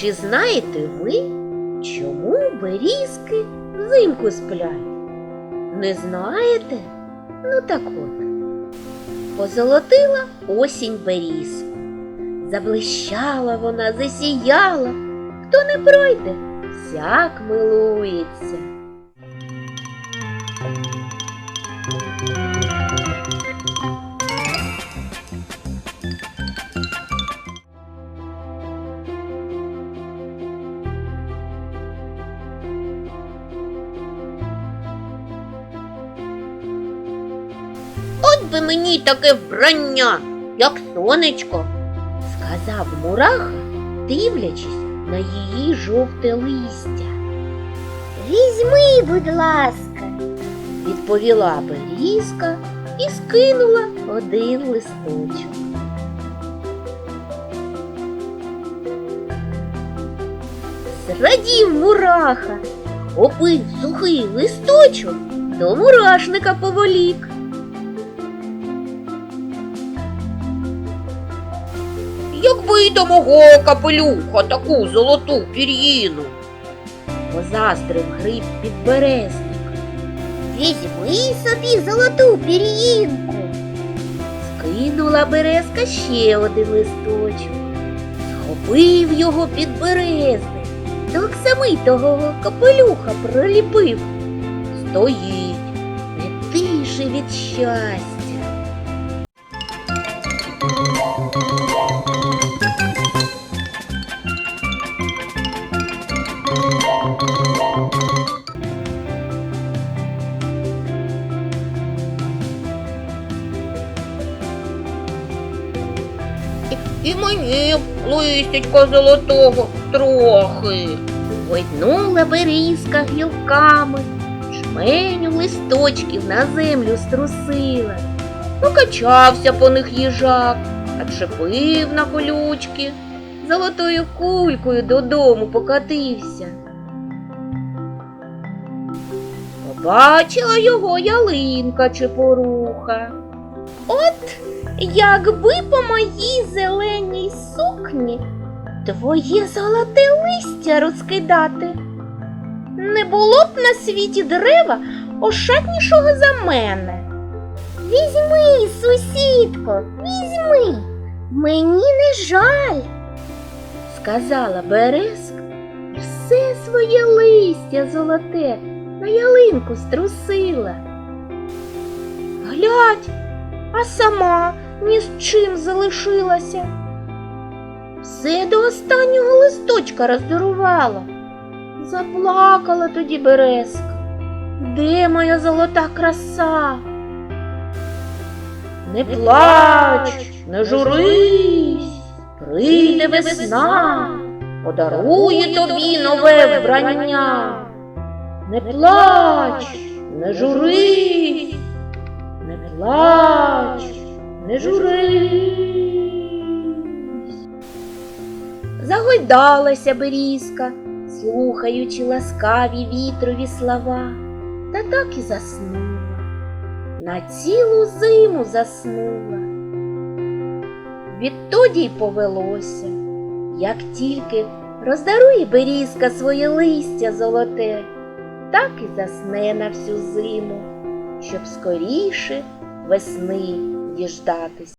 Чи знаєте ви, чому берізки взимку сплять? Не знаєте? Ну так от. Позолотила осінь беріз. Заблищала вона, засіяла. Хто не пройде, всяк милується. Би мені таке вбрання, як сонечко, сказав мураха, дивлячись на її жовте листя. Візьми, будь ласка. Відповіла берізка і скинула один листочок. Зрадів мураха, опив сухий листочок, до мурашника поволік. До мого капелюха таку золоту пір'їну. Позаздрив гриб підберезник. Візьми собі золоту пір'їнку. Скинула березка ще один листочок, схопив його під березник, до оксамитого капелюха приліпив. Стоїть, не дише від щастя. І мені листячка золотого трохи. Гойднула берізка гілками, жменю листочків на землю струсила. Покачався по них їжак, отшипив на колючки, золотою кулькою додому покатився. Побачила його ялинка чепоруха. Якби по моїй зеленій сукні твоє золоте листя розкидати, не було б на світі дерева ошатнішого за мене. Візьми, сусідко, візьми. Мені не жаль. Сказала Березка, і все своє листя золоте на ялинку струсила. Глядь, а сама ні з чим залишилася. Все до останнього листочка роздарувала. Заплакала тоді Березка. Де моя золота краса? Не плач, не журись, прийде весна, подарує тобі нове вбрання. Не плач, не журись, не плач, не журись. Загойдалася берізка, слухаючи ласкаві вітрові слова, та так і заснула. На цілу зиму заснула. Відтоді й повелося, як тільки роздарує берізка своє листя золоте, так і засне на всю зиму, щоб скоріше весни діждатись.